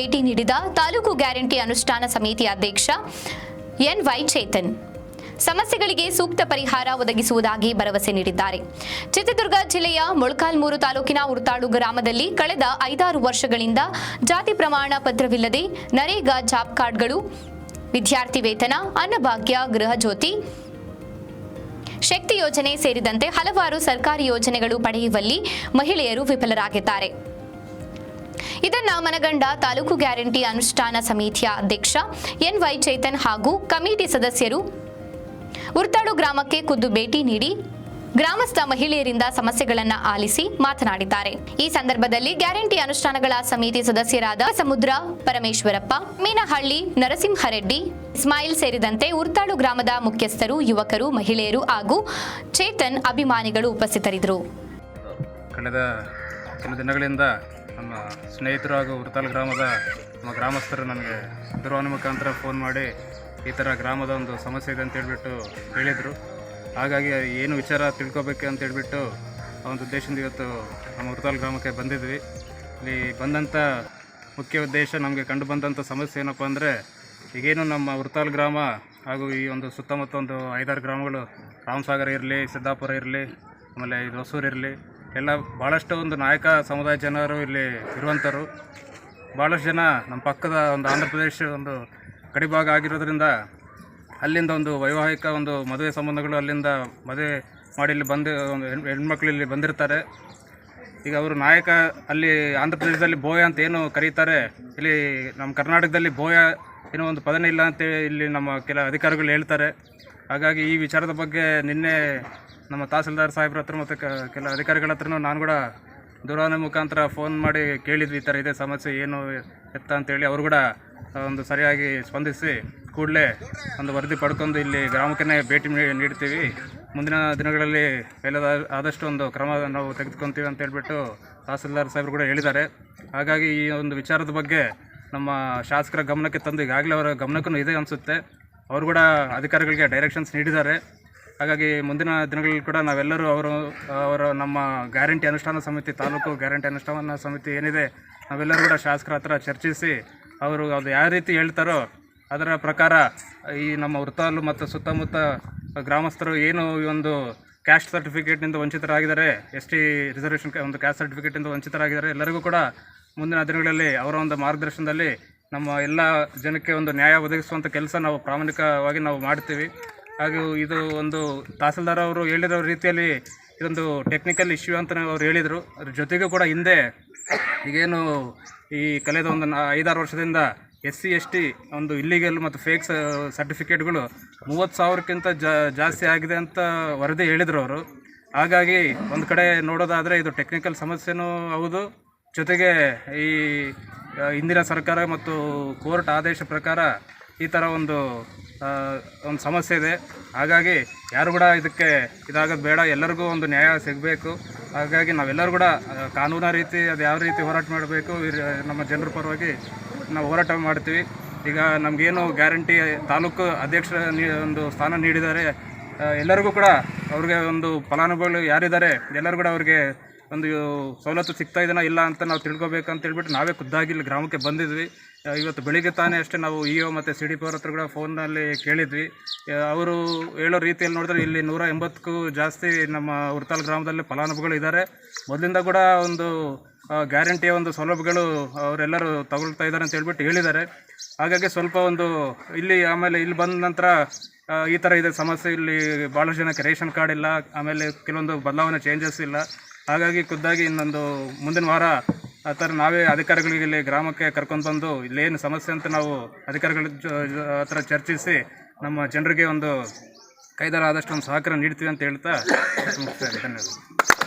ಭೇಟಿ ನೀಡಿದ ತಾಲೂಕು ಗ್ಯಾರಂಟಿ ಅನುಷ್ಠಾನ ಸಮಿತಿ ಅಧ್ಯಕ್ಷ ಎನ್ ವೈ ಚೇತನ್ ಸಮಸ್ಯೆಗಳಿಗೆ ಸೂಕ್ತ ಪರಿಹಾರ ಒದಗಿಸುವುದಾಗಿ ಭರವಸೆ ನೀಡಿದ್ದಾರೆ. ಚಿತ್ರದುರ್ಗ ಜಿಲ್ಲೆಯ ಮೊಳಕಾಲ್ಮೂರು ತಾಲೂಕಿನ ಉರ್ತಾಡು ಗ್ರಾಮದಲ್ಲಿ ಕಳೆದ ಐದಾರು ವರ್ಷಗಳಿಂದ ಜಾತಿ ಪ್ರಮಾಣ ಪತ್ರವಿಲ್ಲದೆ ನರೇಗಾ ಜಾಬ್ ಕಾರ್ಡ್ಗಳು, ವಿದ್ಯಾರ್ಥಿ ವೇತನ, ಅನ್ನಭಾಗ್ಯ ಗೃಹಜ್ಯೋತಿ ಶಕ್ತಿ ಯೋಜನೆ ಸೇರಿದಂತೆ ಹಲವಾರು ಸರ್ಕಾರಿ ಯೋಜನೆಗಳು ಪಡೆಯುವಲ್ಲಿ ಮಹಿಳೆಯರು ವಿಫಲರಾಗಿದ್ದಾರೆ. ಇದನ್ನ ಮನಗಂಡ ತಾಲೂಕು ಗ್ಯಾರಂಟಿ ಅನುಷ್ಠಾನ ಸಮಿತಿಯ ಅಧ್ಯಕ್ಷ ಎನ್ ವೈ ಚೈತನ್ ಹಾಗೂ ಕಮಿಟಿ ಸದಸ್ಯರು ಉರ್ತಾಡು ಗ್ರಾಮಕ್ಕೆ ಖುದ್ದು ಭೇಟಿ ನೀಡಿ ಗ್ರಾಮಸ್ಥ ಮಹಿಳೆಯರಿಂದ ಸಮಸ್ಯೆಗಳನ್ನು ಆಲಿಸಿ ಮಾತನಾಡಿದ್ದಾರೆ. ಈ ಸಂದರ್ಭದಲ್ಲಿ ಗ್ಯಾರಂಟಿ ಅನುಷ್ಠಾನಗಳ ಸಮಿತಿ ಸದಸ್ಯರಾದ ಸಮುದ್ರ, ಪರಮೇಶ್ವರಪ್ಪ, ಮೀನಹಳ್ಳಿ, ನರಸಿಂಹರೆಡ್ಡಿ, ಇಸ್ಮಾಯಿಲ್ ಸೇರಿದಂತೆ ಉರ್ತಾಡು ಗ್ರಾಮದ ಮುಖ್ಯಸ್ಥರು, ಯುವಕರು, ಮಹಿಳೆಯರು ಹಾಗೂ ಚೇತನ್ ಅಭಿಮಾನಿಗಳು ಉಪಸ್ಥಿತರಿದ್ದರು. ಕಳೆದ ಕೆಲ ದಿನಗಳಿಂದ ನಮ್ಮ ಸ್ನೇಹಿತರು ಹಾಗೂ ಉರ್ತಾಲ್ ಗ್ರಾಮದ ನಮ್ಮ ಗ್ರಾಮಸ್ಥರು ನನಗೆ ದೂರವಾಣಿ ಮುಖಾಂತರ ಫೋನ್ ಮಾಡಿ ಈ ಥರ ಗ್ರಾಮದ ಒಂದು ಸಮಸ್ಯೆ ಇದೆ ಅಂತ ಹೇಳ್ಬಿಟ್ಟು ಹೇಳಿದರು. ಹಾಗಾಗಿ ಏನು ವಿಚಾರ ತಿಳ್ಕೊಬೇಕು ಅಂತ ಹೇಳ್ಬಿಟ್ಟು ಆ ಒಂದು ಉದ್ದೇಶದಿಂದ ಇವತ್ತು ನಮ್ಮ ಉರ್ತಾಲ್ ಗ್ರಾಮಕ್ಕೆ ಬಂದಿದ್ವಿ. ಇಲ್ಲಿ ಬಂದಂಥ ಮುಖ್ಯ ಉದ್ದೇಶ ನಮಗೆ ಕಂಡು ಬಂದಂಥ ಸಮಸ್ಯೆ ಏನಪ್ಪ ಅಂದರೆ ಈಗೇನು ನಮ್ಮ ಉರ್ತಾಲ್ ಗ್ರಾಮ ಹಾಗೂ ಈ ಒಂದು ಸುತ್ತಮುತ್ತ ಒಂದು ಐದಾರು ಗ್ರಾಮಗಳು ರಾಮಸಾಗರ ಇರಲಿ, ಸಿದ್ದಾಪುರ ಇರಲಿ, ಆಮೇಲೆ ಇದು ಹೊಸೂರು ಇರಲಿ ಎಲ್ಲ ಭಾಳಷ್ಟು ಒಂದು ನಾಯಕ ಸಮುದಾಯ ಜನರು ಇಲ್ಲಿ ಇರುವಂಥರು ಭಾಳಷ್ಟು ಜನ ನಮ್ಮ ಪಕ್ಕದ ಒಂದು ಆಂಧ್ರ ಪ್ರದೇಶ ಒಂದು ಕಡಿಭಾಗ ಆಗಿರೋದ್ರಿಂದ ಅಲ್ಲಿಂದ ಒಂದು ವೈವಾಹಿಕ ಒಂದು ಮದುವೆ ಸಂಬಂಧಗಳು ಅಲ್ಲಿಂದ ಮದುವೆ ಮಾಡಿ ಇಲ್ಲಿ ಬಂದು ಒಂದು ಹೆಣ್, ಹೆಣ್ಮಕ್ಳು ಇಲ್ಲಿ ಬಂದಿರ್ತಾರೆ. ಈಗ ಅವರು ನಾಯಕ ಅಲ್ಲಿ ಆಂಧ್ರ ಪ್ರದೇಶದಲ್ಲಿ ಬೋಯ ಅಂತ ಏನು ಕರೀತಾರೆ, ಇಲ್ಲಿ ನಮ್ಮ ಕರ್ನಾಟಕದಲ್ಲಿ ಬೋಯ ಏನೋ ಒಂದು ಪದನೇ ಇಲ್ಲ ಅಂತೇಳಿ ಇಲ್ಲಿ ನಮ್ಮ ಕೆಲ ಅಧಿಕಾರಿಗಳು ಹೇಳ್ತಾರೆ. ಹಾಗಾಗಿ ಈ ವಿಚಾರದ ಬಗ್ಗೆ ನಿನ್ನೆ ನಮ್ಮ ತಹಸೀಲ್ದಾರ್ ಸಾಹೇಬ್ರ ಹತ್ರ ಮತ್ತು ಕೆಲ ಅಧಿಕಾರಿಗಳ ಹತ್ರನೂ ನಾನು ಕೂಡ ದೂರವಾಣಿ ಮುಖಾಂತರ ಫೋನ್ ಮಾಡಿ ಕೇಳಿದ್ವಿ. ಈ ಥರ ಇದೆ, ಸಮಸ್ಯೆ ಏನು ಎತ್ತ ಅಂತೇಳಿ ಅವರು ಕೂಡ ಒಂದು ಸರಿಯಾಗಿ ಸ್ಪಂದಿಸಿ ಕೂಡಲೇ ಒಂದು ವರದಿ ಪಡ್ಕೊಂಡು ಇಲ್ಲಿ ಗ್ರಾಮಕ್ಕೆ ಭೇಟಿ ನೀಡ್ತೀವಿ. ಮುಂದಿನ ದಿನಗಳಲ್ಲಿ ಎಲ್ಲದ ಆದಷ್ಟು ಒಂದು ಕ್ರಮ ನಾವು ತೆಗೆದುಕೊಂತೀವಿ ಅಂತ ಹೇಳ್ಬಿಟ್ಟು ತಹಸೀಲ್ದಾರ್ ಸಾಹೇಬ್ರು ಕೂಡ ಹೇಳಿದ್ದಾರೆ. ಹಾಗಾಗಿ ಈ ಒಂದು ವಿಚಾರದ ಬಗ್ಗೆ ನಮ್ಮ ಶಾಸಕರ ಗಮನಕ್ಕೆ ತಂದು ಈಗಾಗಲೇ ಅವರ ಗಮನಕ್ಕೂ ಇದೆ ಅನಿಸುತ್ತೆ. ಅವರು ಕೂಡ ಅಧಿಕಾರಿಗಳಿಗೆ ಡೈರೆಕ್ಷನ್ಸ್ ನೀಡಿದ್ದಾರೆ. ಹಾಗಾಗಿ ಮುಂದಿನ ದಿನಗಳಲ್ಲಿ ಕೂಡ ನಾವೆಲ್ಲರೂ ಅವರು, ಅವರ ನಮ್ಮ ಗ್ಯಾರಂಟಿ ಅನುಷ್ಠಾನ ಸಮಿತಿ, ತಾಲೂಕು ಗ್ಯಾರಂಟಿ ಅನುಷ್ಠಾನ ಸಮಿತಿ ಏನಿದೆ, ನಾವೆಲ್ಲರೂ ಕೂಡ ಶಾಸಕರ ಹತ್ರ ಚರ್ಚಿಸಿ ಅವರು ಅದು ಯಾವ ರೀತಿ ಹೇಳ್ತಾರೋ ಅದರ ಪ್ರಕಾರ ಈ ನಮ್ಮ ವೃತ್ತಾಲು ಮತ್ತು ಸುತ್ತಮುತ್ತ ಗ್ರಾಮಸ್ಥರು ಏನು ಈ ಒಂದು ಕ್ಯಾಸ್ಟ್ ಸರ್ಟಿಫಿಕೇಟ್ನಿಂದ ವಂಚಿತರಾಗಿದ್ದಾರೆ, ಎಸ್ ಟಿ ರಿಸರ್ವೇಷನ್ ಒಂದು ಕ್ಯಾಸ್ಟ್ ಸರ್ಟಿಫಿಕೇಟಿಂದ ವಂಚಿತರಾಗಿದ್ದಾರೆ, ಎಲ್ಲರಿಗೂ ಕೂಡ ಮುಂದಿನ ದಿನಗಳಲ್ಲಿ ಅವರ ಒಂದು ಮಾರ್ಗದರ್ಶನದಲ್ಲಿ ನಮ್ಮ ಎಲ್ಲ ಜನಕ್ಕೆ ಒಂದು ನ್ಯಾಯ ಒದಗಿಸುವಂಥ ಕೆಲಸ ನಾವು ಪ್ರಾಮಾಣಿಕವಾಗಿ ನಾವು ಮಾಡ್ತೀವಿ. ಹಾಗೂ ಇದು ಒಂದು ತಹಸೀಲ್ದಾರ್ ಅವರು ಹೇಳಿರೋ ರೀತಿಯಲ್ಲಿ ಇದೊಂದು ಟೆಕ್ನಿಕಲ್ ಇಶ್ಯೂ ಅಂತ ಅವ್ರು ಹೇಳಿದರು. ಅದ್ರ ಜೊತೆಗೂ ಕೂಡ ಹಿಂದೆ ಈಗೇನು ಈ ಕಳೆದ ಒಂದು ನಾ- ಐದಾರು ವರ್ಷದಿಂದ ಎಸ್ ಸಿ, ಎಸ್ ಟಿ ಒಂದು ಇಲ್ಲಿಗಲ್ ಮತ್ತು ಫೇಕ್ ಸರ್ಟಿಫಿಕೇಟ್ಗಳು ಮೂವತ್ತು ಸಾವಿರಕ್ಕಿಂತ ಜಾಸ್ತಿ ಆಗಿದೆ ಅಂತ ವರದಿ ಹೇಳಿದರು ಅವರು. ಹಾಗಾಗಿ ಒಂದು ಕಡೆ ನೋಡೋದಾದರೆ ಇದು ಟೆಕ್ನಿಕಲ್ ಸಮಸ್ಯೆನೂ ಹೌದು. ಜೊತೆಗೆ ಈ ಹಿಂದಿನ ಸರ್ಕಾರ ಮತ್ತು ಕೋರ್ಟ್ ಆದೇಶ ಪ್ರಕಾರ ಈ ಥರ ಒಂದು ಒಂದು ಸಮಸ್ಯೆ ಇದೆ. ಹಾಗಾಗಿ ಯಾರು ಕೂಡ ಇದಕ್ಕೆ ಇದಾಗೋದು ಬೇಡ. ಎಲ್ಲರಿಗೂ ಒಂದು ನ್ಯಾಯ ಸಿಗಬೇಕು. ಹಾಗಾಗಿ ನಾವೆಲ್ಲರೂ ಕೂಡ ಕಾನೂನ ರೀತಿ, ಅದು ಯಾವ ರೀತಿ ಹೋರಾಟ ಮಾಡಬೇಕು ನಮ್ಮ ಜನರ ಪರವಾಗಿ ನಾವು ಹೋರಾಟ ಮಾಡ್ತೀವಿ. ಈಗ ನಮಗೇನು ಗ್ಯಾರಂಟಿ, ತಾಲೂಕು ಅಧ್ಯಕ್ಷರ ಒಂದು ಸ್ಥಾನ ನೀಡಿದ್ದಾರೆ. ಎಲ್ಲರಿಗೂ ಕೂಡ ಅವ್ರಿಗೆ ಒಂದು ಫಲಾನುಭವಿಗಳು ಯಾರಿದ್ದಾರೆ, ಎಲ್ಲರೂ ಕೂಡ ಅವ್ರಿಗೆ ಒಂದು ಸವಲತ್ತು ಸಿಗ್ತಾ ಇದೆಯಾ ಇಲ್ಲ ಅಂತ ನಾವು ತಿಳ್ಕೊಬೇಕು ಅಂತ ಹೇಳ್ಬಿಟ್ಟು ನಾವೇ ಖುದ್ದಾಗಿ ಇಲ್ಲಿ ಗ್ರಾಮಕ್ಕೆ ಬಂದಿದ್ವಿ. ಇವತ್ತು ಬೆಳಿಗ್ಗೆ ತಾನೇ ಅಷ್ಟೇ ನಾವು ಇ ಒ ಮತ್ತು ಸಿ ಡಿ ಪಿ ಅವ್ರ ಹತ್ರ ಕೂಡ ಫೋನಲ್ಲಿ ಕೇಳಿದ್ವಿ. ಅವರು ಹೇಳೋ ರೀತಿಯಲ್ಲಿ ನೋಡಿದ್ರೆ ಇಲ್ಲಿ ನೂರ ಎಂಬತ್ತಕ್ಕೂ ಜಾಸ್ತಿ ನಮ್ಮ ಉರ್ತಾಲ್ ಗ್ರಾಮದಲ್ಲಿ ಫಲಾನುಭವಿಗಳು ಇದ್ದಾರೆ. ಮೊದಲಿಂದ ಕೂಡ ಒಂದು ಗ್ಯಾರಂಟಿಯ ಒಂದು ಸೌಲಭ್ಯಗಳು ಅವರೆಲ್ಲರೂ ತಗೊಳ್ತಾ ಇದ್ದಾರೆ ಅಂತ ಹೇಳ್ಬಿಟ್ಟು ಹೇಳಿದ್ದಾರೆ. ಹಾಗಾಗಿ ಸ್ವಲ್ಪ ಒಂದು ಇಲ್ಲಿ ಆಮೇಲೆ ಇಲ್ಲಿ ಬಂದ ನಂತರ ಈ ಥರ ಇದೆ ಸಮಸ್ಯೆ. ಇಲ್ಲಿ ಭಾಳಷ್ಟು ಜನಕ್ಕೆ ರೇಷನ್ ಕಾರ್ಡ್ ಇಲ್ಲ. ಆಮೇಲೆ ಕೆಲವೊಂದು ಬದಲಾವಣೆ ಚೇಂಜಸ್ ಇಲ್ಲ. ಹಾಗಾಗಿ ಖುದ್ದಾಗಿ ಇನ್ನೊಂದು ಮುಂದಿನ ವಾರ ಆ ಥರ ನಾವೇ ಅಧಿಕಾರಿಗಳಿಗೆ ಇಲ್ಲಿ ಗ್ರಾಮಕ್ಕೆ ಕರ್ಕೊಂಡು ಬಂದು ಇಲ್ಲೇನು ಸಮಸ್ಯೆ ಅಂತ ನಾವು ಅಧಿಕಾರಿಗಳ ಹತ್ರ ಚರ್ಚಿಸಿ ನಮ್ಮ ಜನರಿಗೆ ಒಂದು ಕೈದಾರ ಆದಷ್ಟು ಒಂದು ಸಹಕಾರ ನೀಡ್ತೀವಿ ಅಂತ ಹೇಳ್ತಾ. ಧನ್ಯವಾದ